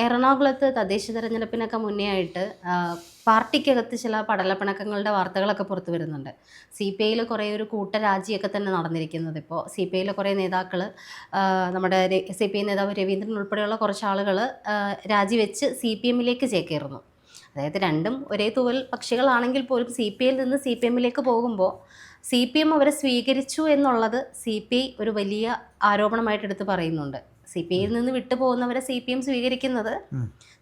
എറണാകുളത്ത് തദ്ദേശ തെരഞ്ഞെടുപ്പിനൊക്കെ മുന്നേ ആയിട്ട് പാർട്ടിക്കകത്ത് ചില പടലപ്പിണക്കങ്ങളുടെ വാർത്തകളൊക്കെ പുറത്തു വരുന്നുണ്ട്. സി പി ഐയിൽ കുറേ ഒരു കൂട്ടരാജിയൊക്കെ തന്നെ നടന്നിരിക്കുന്നത്. ഇപ്പോൾ സി പി ഐയിലെ കുറേ നേതാക്കൾ നമ്മുടെ സി പി ഐ നേതാവ് രവീന്ദ്രൻ ഉൾപ്പെടെയുള്ള കുറച്ച് ആളുകൾ രാജിവെച്ച് സി പി എമ്മിലേക്ക് ചേക്കേറുന്നു. അതായത് രണ്ടും ഒരേ തൂവൽ പക്ഷികളാണെങ്കിൽ പോലും സി പി ഐയിൽ നിന്ന് സി പി എമ്മിലേക്ക് പോകുമ്പോൾ സി പി എം അവരെ സ്വീകരിച്ചു എന്നുള്ളത് സി പി ഐ ഒരു വലിയ ആരോപണമായിട്ട് എടുത്ത് പറയുന്നുണ്ട്. സി പി ഐയിൽ നിന്ന് വിട്ടു പോകുന്നവരെ സി പി എം സ്വീകരിക്കുന്നത്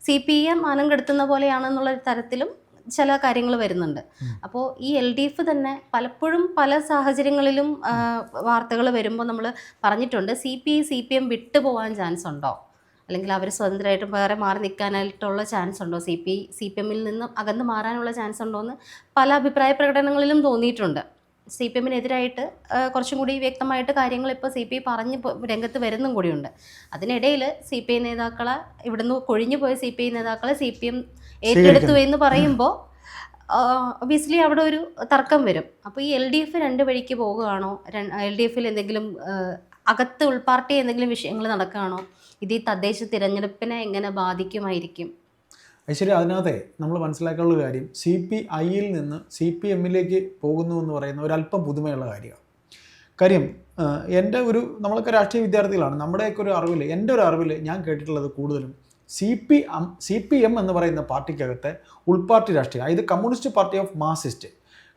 സി പി എം മാനം കെടുത്തുന്ന പോലെയാണെന്നുള്ള തരത്തിലും ചില കാര്യങ്ങൾ വരുന്നുണ്ട്. അപ്പോൾ ഈ എൽ ഡി എഫ് തന്നെ പലപ്പോഴും പല സാഹചര്യങ്ങളിലും വാർത്തകൾ വരുമ്പോൾ നമ്മൾ പറഞ്ഞിട്ടുണ്ട് C P I C P M വിട്ടു പോകാൻ ചാൻസ് ഉണ്ടോ? അല്ലെങ്കിൽ അവർ സ്വതന്ത്രമായിട്ട് വേറെ മാറി നിൽക്കാനായിട്ടുള്ള ചാൻസ് ഉണ്ടോ? സി പി സി പി എമ്മിൽ നിന്നും അകന്ന് മാറാനുള്ള ചാൻസ് ഉണ്ടോ എന്ന് പല അഭിപ്രായ പ്രകടനങ്ങളിലും തോന്നിയിട്ടുണ്ട്. സി പി എമ്മിനെതിരായിട്ട് കുറച്ചും കൂടി വ്യക്തമായിട്ട് കാര്യങ്ങൾ ഇപ്പോൾ സി പി ഐ പറഞ്ഞ് രംഗത്ത് വരുന്നും കൂടിയുണ്ട്. അതിനിടയിൽ സി പി ഐ നേതാക്കളെ ഇവിടുന്ന് കൊഴിഞ്ഞു പോയ സി പി ഐ നേതാക്കളെ സി പി എം ഏറ്റെടുത്തു എന്ന് പറയുമ്പോൾ ഒബിയസ്ലി അവിടെ ഒരു തർക്കം വരും. അപ്പോൾ ഈ എൽ ഡി എഫ് രണ്ട് വഴിക്ക് പോകുകയാണോ? എൽ ഡി എഫിൽ എന്തെങ്കിലും അകത്ത് ഉൾപാർട്ടി എന്തെങ്കിലും വിഷയങ്ങൾ നടക്കുകയാണോ? ഇത് ഈ തദ്ദേശ തിരഞ്ഞെടുപ്പിനെ എങ്ങനെ ബാധിക്കുമായിരിക്കും? ഐശ്വര്യ അതിനകത്തെ നമ്മൾ മനസ്സിലാക്കാനുള്ള കാര്യം സി പി ഐയിൽ നിന്ന് സി പി എമ്മിലേക്ക് പോകുന്നു എന്ന് പറയുന്ന ഒരല്പം പുതുമയുള്ള കാര്യമാണ്. കാര്യം എന്റെ ഒരു നമ്മളൊക്കെ രാഷ്ട്രീയ വിദ്യാർത്ഥികളാണ്. നമ്മുടെയൊക്കെ ഒരു അറിവിൽ എന്റെ ഒരു അറിവിൽ ഞാൻ കേട്ടിട്ടുള്ളത് കൂടുതലും C P M C P M എന്ന് പറയുന്ന പാർട്ടിക്കകത്തെ ഉൾപാർട്ടി രാഷ്ട്രീയം അതായത് communist party of Marxist.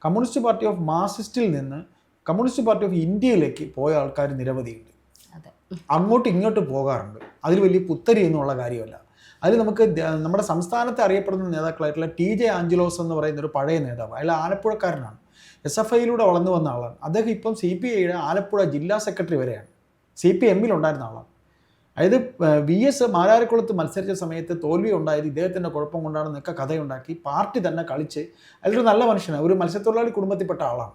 Communist party of മാർസിസ്റ്റിൽ നിന്ന് കമ്മ്യൂണിസ്റ്റ് പാർട്ടി ഓഫ് ഇന്ത്യയിലേക്ക് പോയ ആൾക്കാർ നിരവധിയുണ്ട്. അങ്ങോട്ടും ഇങ്ങോട്ടും പോകാറുണ്ട്. അതിൽ വലിയ പുത്തരി എന്നുള്ള കാര്യമല്ല. അതിൽ നമുക്ക് നമ്മുടെ സംസ്ഥാനത്തെ അറിയപ്പെടുന്ന നേതാക്കളായിട്ടുള്ള ടി ജെ ആഞ്ചലോസ് എന്ന് പറയുന്ന ഒരു പഴയ നേതാവ്. അയാൾ ആലപ്പുഴക്കാരനാണ്. എസ് എഫ് ഐയിലൂടെ വളർന്നു വന്ന ആളാണ്. അദ്ദേഹം ഇപ്പം സി പി ഐയുടെ ആലപ്പുഴ ജില്ലാ സെക്രട്ടറി വരെയാണ്. സി പി എമ്മിലുണ്ടായിരുന്ന ആളാണ്. അതായത് വി എസ് മാരാരിക്കുളത്ത് മത്സരിച്ച സമയത്ത് തോൽവി ഉണ്ടായത് ഇദ്ദേഹത്തിന്റെ കുഴപ്പം കൊണ്ടാണെന്നൊക്കെ കഥയുണ്ടാക്കി പാർട്ടി തന്നെ കളിച്ച് അതിലൊരു നല്ല മനുഷ്യനാണ്. ഒരു മത്സ്യത്തൊഴിലാളി കുടുംബത്തിൽപ്പെട്ട ആളാണ്.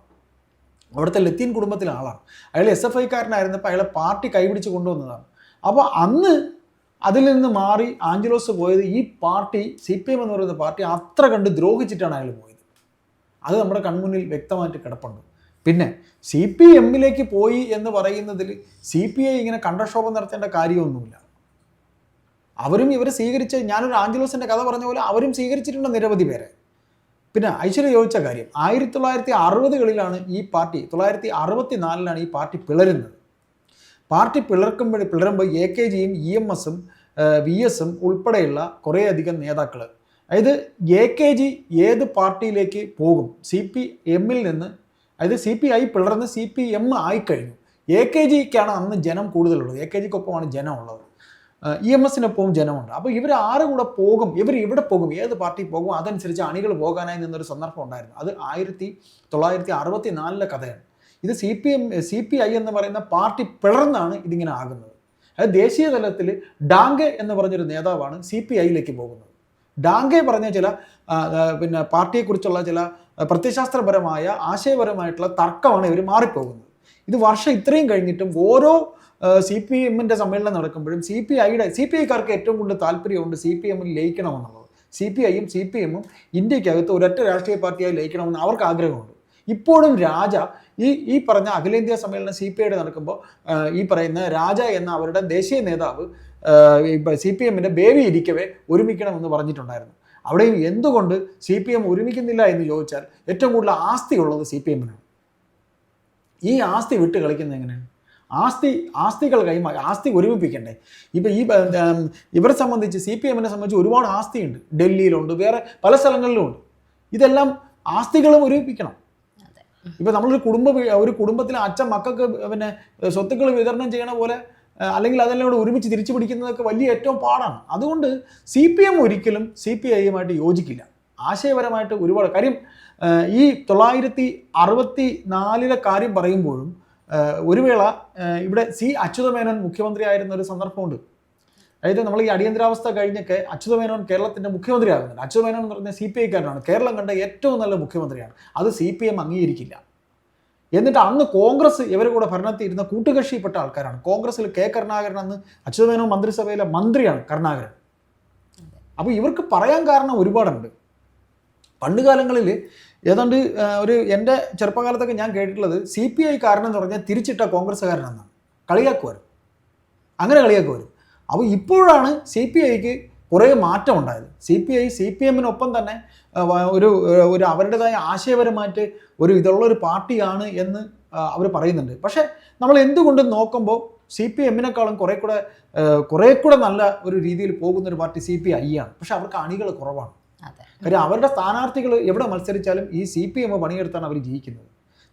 അവിടുത്തെ ലത്തീൻ കുടുംബത്തിലെ ആളാണ്. അയാൾ എസ് എഫ് ഐക്കാരനായിരുന്നപ്പോൾ അയാളെ പാർട്ടി കൈപിടിച്ച് കൊണ്ടുവന്നതാണ്. അപ്പോൾ അന്ന് അതിൽ നിന്ന് മാറി ആഞ്ചലോസ് പോയത് ഈ പാർട്ടി സി പി എം എന്ന് പറയുന്ന പാർട്ടി അത്ര കണ്ട് ദ്രോഹിച്ചിട്ടാണ് അയാൾ പോയത്. അത് നമ്മുടെ കൺമുന്നിൽ വ്യക്തമായിട്ട് കിടപ്പുണ്ട്. പിന്നെ സി പി എമ്മിലേക്ക് പോയി എന്ന് പറയുന്നതിൽ സി പി ഐ ഇങ്ങനെ കണ്ടക്ഷോഭം നടത്തേണ്ട കാര്യമൊന്നുമില്ല. അവരും ഇവരെ സ്വീകരിച്ച് ഞാനൊരു ആഞ്ചലോസിന്റെ കഥ പറഞ്ഞ പോലെ അവരും സ്വീകരിച്ചിട്ടുണ്ട് നിരവധി പേരെ. പിന്നെ ഐശ്വര്യ ചോദിച്ച കാര്യം ആയിരത്തി തൊള്ളായിരത്തി അറുപതുകളിലാണ് ഈ പാർട്ടി തൊള്ളായിരത്തി അറുപത്തി നാലിലാണ് ഈ പാർട്ടി പിളരുന്നത്. പാർട്ടി പിളർക്കുമ്പോൾ പിളരുമ്പോൾ എ കെ ജിയും ഇ എം എസും വി എസും ഉൾപ്പെടെയുള്ള കുറേയധികം നേതാക്കൾ അതായത് എ കെ ജി ഏത് പാർട്ടിയിലേക്ക് പോകും? സി പി എമ്മിൽ നിന്ന് അതായത് സി പി ഐ പിളർന്ന് സി പി എം ആയിക്കഴിഞ്ഞു എ കെ ജിക്കാണ് അന്ന് ജനം കൂടുതലുള്ളത്. എ കെ ജിക്കൊപ്പമാണ് ജനമുള്ളത് ഇ എം എസിനൊപ്പവും ജനമുണ്ട്. അപ്പോൾ ഇവർ ആരുടെ കൂടെ പോകും? ഇവർ ഇവിടെ പോകും? ഏത് പാർട്ടി പോകും? അതനുസരിച്ച് അണികൾ പോകാനായി നിന്നൊരു സന്ദർഭം ഉണ്ടായിരുന്നു. അത് ആയിരത്തി തൊള്ളായിരത്തി അറുപത്തി നാലിലെ കഥയാണ്. ഇത് C P M C P I എന്ന് പറയുന്ന പാർട്ടി പിളർന്നാണ് ഇതിങ്ങനെ ആകുന്നത്. അതായത് ദേശീയ തലത്തിൽ ഡാങ്കെ എന്ന് പറഞ്ഞൊരു നേതാവാണ് സി പി ഐയിലേക്ക് പോകുന്നത്. ഡാങ്കെ പറഞ്ഞ ചില പിന്നെ പാർട്ടിയെക്കുറിച്ചുള്ള ചില പ്രത്യശാസ്ത്രപരമായ ആശയപരമായിട്ടുള്ള തർക്കമാണ് ഇവർ മാറിപ്പോകുന്നത്. ഇത് വർഷം ഇത്രയും കഴിഞ്ഞിട്ടും ഓരോ സി പി എമ്മിന്റെ സമ്മേളനം നടക്കുമ്പോഴും സി പി ഐയുടെ സി പി ഐക്കാർക്ക് ഏറ്റവും കൂടുതൽ താല്പര്യമുണ്ട് സി പി എമ്മിൽ ലയിക്കണമെന്നുള്ളത്. സി പി ഐയും സി പി എമ്മും ഇന്ത്യക്കകത്ത് ഒരൊറ്റ രാഷ്ട്രീയ പാർട്ടിയായി ലയിക്കണമെന്ന് അവർക്ക് ആഗ്രഹമുണ്ട്. ഇപ്പോഴും രാജ ഈ ഈ പറഞ്ഞ അഖിലേന്ത്യാ സമ്മേളനം സി പി ഐയുടെ നടക്കുമ്പോൾ ഈ പറയുന്ന രാജ എന്ന അവരുടെ ദേശീയ നേതാവ് സി പി എമ്മിന്റെ ബേബി ഇരിക്കവേ ഒരുമിക്കണമെന്ന് പറഞ്ഞിട്ടുണ്ടായിരുന്നു. അവിടെയും എന്തുകൊണ്ട് സി പി എം ഒരുമിക്കുന്നില്ല എന്ന് ചോദിച്ചാൽ ഏറ്റവും കൂടുതൽ ആസ്തി ഉള്ളത് സി പി എമ്മിനാണ് ഈ ആസ്തി വിട്ട് കളിക്കുന്നത് എങ്ങനെയാണ്? ആസ്തി ആസ്തികൾ കൈമാറി ആസ്തി ഒരുമിപ്പിക്കണ്ടേ? ഇപ്പം ഈ ഇവരെ സംബന്ധിച്ച് സി പി എമ്മിനെ സംബന്ധിച്ച് ഒരുപാട് ആസ്തിയുണ്ട്. ഡൽഹിയിലുണ്ട് വേറെ പല സ്ഥലങ്ങളിലും ഉണ്ട്. ഇതെല്ലാം ആസ്തികളും ഒരുമിപ്പിക്കണം. ഇപ്പം നമ്മളൊരു കുടുംബ ഒരു കുടുംബത്തിലെ അച്ഛൻ മക്കൾക്ക് പിന്നെ സ്വത്തുക്കൾ വിതരണം ചെയ്യണ പോലെ അല്ലെങ്കിൽ അതെല്ലാം കൂടെ ഒരുമിച്ച് തിരിച്ചു പിടിക്കുന്നതൊക്കെ വലിയ ഏറ്റവും പാടാണ്. അതുകൊണ്ട് സി പി എം ഒരിക്കലും സി പി ഐയുമായിട്ട് യോജിക്കില്ല. ആശയപരമായിട്ട് ഒരുപാട് കാര്യം ഈ തൊള്ളായിരത്തി അറുപത്തി നാലിലെ കാര്യം പറയുമ്പോഴും ഒരു വേള ഇവിടെ സി അച്യുതമേനോൻ മുഖ്യമന്ത്രിയായിരുന്ന ഒരു സന്ദർഭമുണ്ട്. അതായത് നമ്മൾ ഈ അടിയന്തരാവസ്ഥ കഴിഞ്ഞൊക്കെ അച്യുതമേനോൻ കേരളത്തിന്റെ മുഖ്യമന്ത്രി ആകുന്നുണ്ട് അച്യുതമേനോൻ എന്ന് പറഞ്ഞാൽ സി പി ഐക്കാരനാണ്. കേരളം കണ്ട ഏറ്റവും നല്ല മുഖ്യമന്ത്രിയാണ്. അത് സി പി എം അംഗീകരിക്കില്ല. എന്നിട്ട് അന്ന് കോൺഗ്രസ് ഇവരുടെ കൂടെ ഭരണത്തിൽ ഇരുന്ന കൂട്ടുകക്ഷിപ്പെട്ട ആൾക്കാരാണ്. കോൺഗ്രസ്സിൽ കെ കരുണാകരൻ അന്ന് അച്യുതമേനോൻ മന്ത്രിസഭയിലെ മന്ത്രിയാണ് കരുണാകരൻ. അപ്പോൾ ഇവർക്ക് പറയാൻ കാരണം ഒരുപാടുണ്ട്. പണ്ട് കാലങ്ങളിൽ ഏതാണ്ട് ഒരു എന്റെ ചെറുപ്പകാലത്തൊക്കെ ഞാൻ കേട്ടിട്ടുള്ളത് സി പി ഐ കാരണം എന്ന് പറഞ്ഞാൽ തിരിച്ചിട്ട കോൺഗ്രസ്സുകാരനെന്നാണ് കളിയാക്കുമായിരുന്നു. അങ്ങനെ കളിയാക്കുമായിരുന്നു. അപ്പോൾ ഇപ്പോഴാണ് സി പി ഐക്ക് കുറേ മാറ്റം ഉണ്ടായത്. C P I C P എമ്മിനൊപ്പം തന്നെ ഒരു ഒരു അവരുടേതായ ആശയപരമായിട്ട് ഒരു ഇതുള്ള ഒരു പാർട്ടിയാണ് എന്ന് അവർ പറയുന്നുണ്ട്. പക്ഷേ നമ്മൾ എന്തുകൊണ്ട് നോക്കുമ്പോൾ സി പി എമ്മിനേക്കാളും കുറേ കൂടെ കുറേ കൂടെ നല്ല ഒരു രീതിയിൽ പോകുന്ന ഒരു പാർട്ടി സി പി ഐ ആണ്. പക്ഷെ അവർക്ക് അണികൾ കുറവാണ്. കാര്യം അവരുടെ സ്ഥാനാർത്ഥികൾ എവിടെ മത്സരിച്ചാലും ഈ സി പി എം പണിയെടുത്താണ് അവർ ജയിക്കുന്നത്.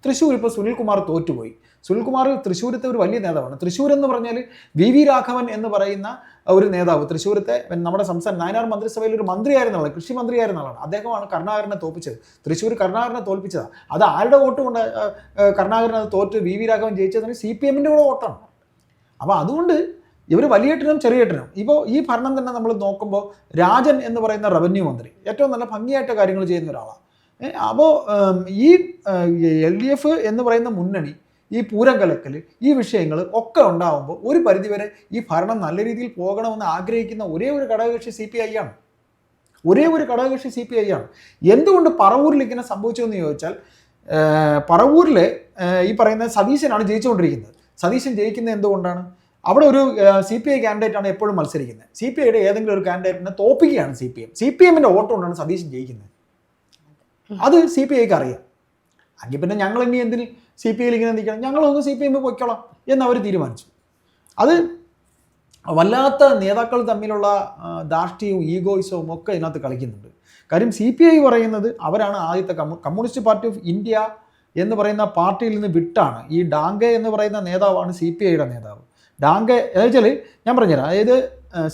തൃശ്ശൂർ ഇപ്പോൾ സുനിൽകുമാർ തോറ്റുപോയി. സുനിൽകുമാർ തൃശ്ശൂരത്തെ ഒരു വലിയ നേതാവാണ്. തൃശ്ശൂർ എന്ന് പറഞ്ഞാൽ വി വി രാഘവൻ എന്ന് പറയുന്ന ഒരു നേതാവ്. തൃശ്ശൂരത്തെ നമ്മുടെ സംസ്ഥാന നയനാർ മന്ത്രിസഭയിൽ ഒരു മന്ത്രിയായിരുന്ന ആളാണ് കൃഷി മന്ത്രിയായിരുന്ന ആളാണ്. അദ്ദേഹമാണ് കരുണാകരനെ തോൽപ്പിച്ചത്. തൃശ്ശൂർ കരുണാകരനെ തോൽപ്പിച്ചതാണ് അത് ആരുടെ വോട്ട് കൊണ്ട് കരുണാകരൻ അത് തോറ്റ് വി വി രാഘവൻ ജയിച്ചതിന് സി പി എമ്മിന്റെ കൂടെ വോട്ടാണ്. അപ്പോൾ അതുകൊണ്ട് ഇവർ വലിയേട്ടനും ചെറിയേട്ടനും. ഇപ്പോൾ ഈ ഭരണം തന്നെ നമ്മൾ നോക്കുമ്പോൾ രാജൻ എന്ന് പറയുന്ന റവന്യൂ മന്ത്രി ഏറ്റവും നല്ല ഭംഗിയായിട്ട് കാര്യങ്ങൾ ചെയ്യുന്ന ഒരാളാണ് അപ്പോൾ ഈ എൽ ഡി എഫ് എന്ന് പറയുന്ന മുന്നണി ഈ പൂരം കലക്കൽ ഈ വിഷയങ്ങൾ ഒക്കെ ഉണ്ടാകുമ്പോൾ ഒരു പരിധിവരെ ഈ ഭരണം നല്ല രീതിയിൽ പോകണമെന്ന് ആഗ്രഹിക്കുന്ന ഒരേ ഒരു ഘടകകക്ഷി സി പി ഐ ആണ്. ഒരേ ഒരു ഘടകകക്ഷി സി പി ഐ ആണ്. എന്തുകൊണ്ട് പറവൂരിൽ ഇങ്ങനെ സംഭവിച്ചതെന്ന് ചോദിച്ചാൽ പറവൂരിൽ ഈ പറയുന്ന സതീശനാണ് ജയിച്ചുകൊണ്ടിരിക്കുന്നത്. സതീശൻ ജയിക്കുന്നത് എന്തുകൊണ്ടാണ്? അവിടെ ഒരു സി പി ഐ കാൻഡിഡേറ്റ് ആണ് എപ്പോഴും മത്സരിക്കുന്നത്. സി പി ഐയുടെ ഏതെങ്കിലും ഒരു കാൻഡിഡേറ്റിനെ തോപ്പിക്കുകയാണ് C P M C P എമ്മിന്റെ വോട്ട് കൊണ്ടാണ് സതീശൻ ജയിക്കുന്നത്. അത് സി പി ഐക്ക് അറിയാം. അല്ലെങ്കിൽ പിന്നെ ഞങ്ങൾ ഇനി എന്തിന് സി പി ഐയിൽ ഇങ്ങനെ നിൽക്കണം? ഞങ്ങളൊന്ന് സി പി എമ്മിൽ പൊയ്ക്കോളാം എന്ന് അവർ തീരുമാനിച്ചു. അത് വല്ലാത്ത നേതാക്കൾ തമ്മിലുള്ള ധാർഷ്ട്യവും ഈഗോയിസവും ഒക്കെ ഇതിനകത്ത് കളിക്കുന്നുണ്ട്. കാര്യം സി പി ഐ പറയുന്നത് അവരാണ് ആദ്യത്തെ commu communist party of India എന്ന് പറയുന്ന പാർട്ടിയിൽ നിന്ന് വിട്ടാണ്. ഈ ഡാങ്കെ എന്ന് പറയുന്ന നേതാവാണ് സി പി ഐയുടെ നേതാവ്. ഡാങ്കെ എന്നുവെച്ചാൽ ഞാൻ പറഞ്ഞുതരാം. അതായത്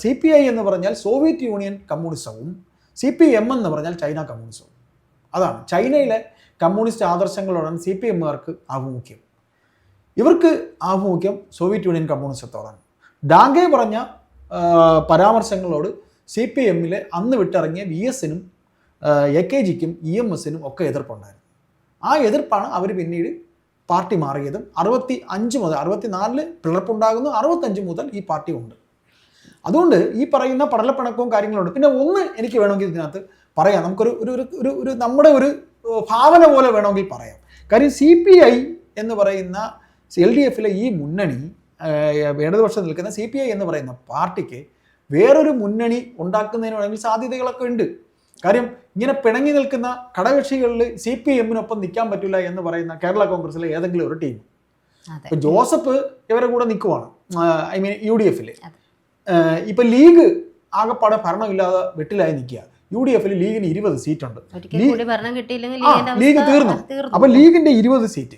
സി പി ഐ എന്ന് പറഞ്ഞാൽ സോവിയറ്റ് യൂണിയൻ കമ്മ്യൂണിസവും സി പി എം എന്ന് പറഞ്ഞാൽ ചൈന കമ്മ്യൂണിസവും. അതാണ്. ചൈനയിലെ കമ്മ്യൂണിസ്റ്റ് ആദർശങ്ങളോടാണ് സി പി എമ്മുകാർക്ക് ആഭിമുഖ്യം. ഇവർക്ക് ആഭിമുഖ്യം സോവിയറ്റ് യൂണിയൻ കമ്മ്യൂണിസത്തോടാണ്. ഡാങ്കെ പറഞ്ഞ പരാമർശങ്ങളോട് സി പി എമ്മിലെ അന്ന് വിട്ടിറങ്ങിയ വി എസിനും എ കെ ജിക്കും ഇ എം എസിനും ഒക്കെ എതിർപ്പുണ്ടായിരുന്നു. ആ എതിർപ്പാണ് അവർ പിന്നീട് പാർട്ടി മാറിയതും. അറുപത്തി അഞ്ച് മുതൽ അറുപത്തി നാലിൽ പിളർപ്പുണ്ടാകുന്നു. അറുപത്തഞ്ച് മുതൽ ഈ പാർട്ടി ഉണ്ട്. അതുകൊണ്ട് ഈ പറയുന്ന പടലപ്പിണക്കവും കാര്യങ്ങളുണ്ട്. പിന്നെ ഒന്ന് എനിക്ക് വേണമെങ്കിൽ ഇതിനകത്ത് പറയാം. നമുക്കൊരു ഒരു ഒരു ഒരു നമ്മുടെ ഒരു ഭാവന പോലെ വേണമെങ്കിൽ പറയാം. കാര്യം സി പി ഐ എന്ന് പറയുന്ന എൽ ഡി എഫിലെ ഈ മുന്നണി ഇടതുപക്ഷം നിൽക്കുന്ന സി പി ഐ എന്ന് പറയുന്ന പാർട്ടിക്ക് വേറൊരു മുന്നണി ഉണ്ടാക്കുന്നതിന് വേണമെങ്കിൽ സാധ്യതകളൊക്കെ ഉണ്ട്. കാര്യം ഇങ്ങനെ പിണങ്ങി നിൽക്കുന്ന ഘടകകക്ഷികളിൽ സി പി എമ്മിനൊപ്പം നിൽക്കാൻ പറ്റില്ല എന്ന് പറയുന്ന കേരള കോൺഗ്രസിലെ ഏതെങ്കിലും ഒരു ടീം. ജോസഫ് ഇവരെ കൂടെ നിൽക്കുവാണ്. ഐ മീൻ യു ഡി എഫിൽ. ഇപ്പൊ ലീഗ് ആകെപ്പാടെ ഭരണമില്ലാതെ വെട്ടിലായി നിൽക്കുക. യു ഡി എഫിൽ ലീഗിന് ഇരുപത് സീറ്റ് ഉണ്ട് ലീ- കൂടി ഭരണം കിട്ടിയില്ലെങ്കിൽ ലീഗ് തീർന്നു. അപ്പൊ ലീഗിന്റെ ഇരുപത് സീറ്റ്.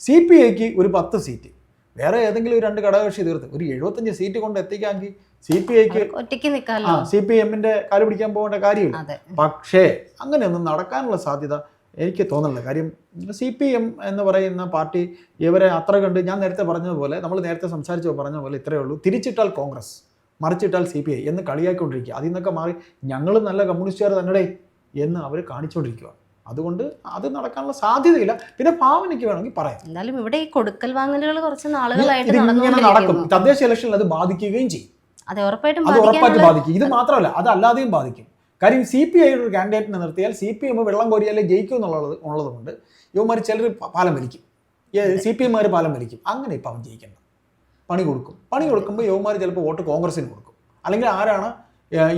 സി പി ഐക്ക് ഒരു പത്ത് സീറ്റ്. വേറെ ഏതെങ്കിലും രണ്ട് ഘടകകക്ഷി തീർത്ത്. ഒരു എഴുപത്തഞ്ച് സീറ്റ് കൊണ്ട് എത്തിക്കാമെങ്കിൽ സി പി ഐക്ക് ഒറ്റയ്ക്ക് നിൽക്കാമല്ലോ. സി പി എമ്മിന്റെ കാൽ പിടിക്കാൻ പോകേണ്ട കാര്യമില്ല. പക്ഷേ അങ്ങനെയൊന്നും നടക്കാനുള്ള സാധ്യത എനിക്ക് തോന്നുന്നില്ല. കാര്യം സി പി എം എന്ന് പറയുന്ന പാർട്ടി ഇവരെ അത്ര കണ്ട് ഞാൻ നേരത്തെ പറഞ്ഞതുപോലെ നമ്മൾ നേരത്തെ സംസാരിച്ചു പറഞ്ഞ പോലെ ഇത്രയേ ഉള്ളൂ. തിരിച്ചിട്ടാൽ കോൺഗ്രസ്. മറിച്ചിട്ടാൽ സി പി ഐ എന്ന് കളിയാക്കിക്കൊണ്ടിരിക്കുക. അതിൽ നിന്നൊക്കെ മാറി ഞങ്ങൾ നല്ല കമ്മ്യൂണിസ്റ്റുകാർ തന്നെ എന്ന് അവർ കാണിച്ചുകൊണ്ടിരിക്കുക അതുകൊണ്ട് അത് നടക്കാനുള്ള സാധ്യതയില്ല. പിന്നെ ഭാവനയ്ക്ക് വേണമെങ്കിൽ പറയാം. എന്നാലും ഇവിടെ ഈ കൊടുക്കൽ വാങ്ങലുകൾ കുറച്ച് നാളുകളായിട്ട് നടക്കും. തദ്ദേശ ഇലക്ഷനിൽ അത് ബാധിക്കുകയും ചെയ്യും. അത് ഉറപ്പായിട്ടും അത് ഉറപ്പായിട്ട് ബാധിക്കും. ഇത് മാത്രമല്ല അത് അല്ലാതെയും ബാധിക്കും. കാര്യം സി പി ഐയുടെ ഒരു കാൻഡിഡേറ്റിനെ നിർത്തിയാൽ സി പി എം വെള്ളം കോരിയാലേ ജയിക്കും എന്നുള്ളത് ഉള്ളതുകൊണ്ട് ഇവന്മാർ ചിലർ പാലം വലിക്കും. സി പി എംമാർ പാലം വലിക്കും. അങ്ങനെ ഇപ്പം അവൻ ജയിക്കണം പണി കൊടുക്കും. പണി കൊടുക്കുമ്പോൾ യുവമാർ ചിലപ്പോൾ വോട്ട് കോൺഗ്രസിന് കൊടുക്കും. അല്ലെങ്കിൽ ആരാണ്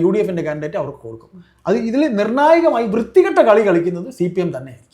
യു ഡി എഫിന്റെ കാൻഡിഡേറ്റ് അവർക്ക് കൊടുക്കും. അത് ഇതിൽ നിർണായകമായി വൃത്തികെട്ട കളി കളിക്കുന്നത് സി പി എം തന്നെയാണ്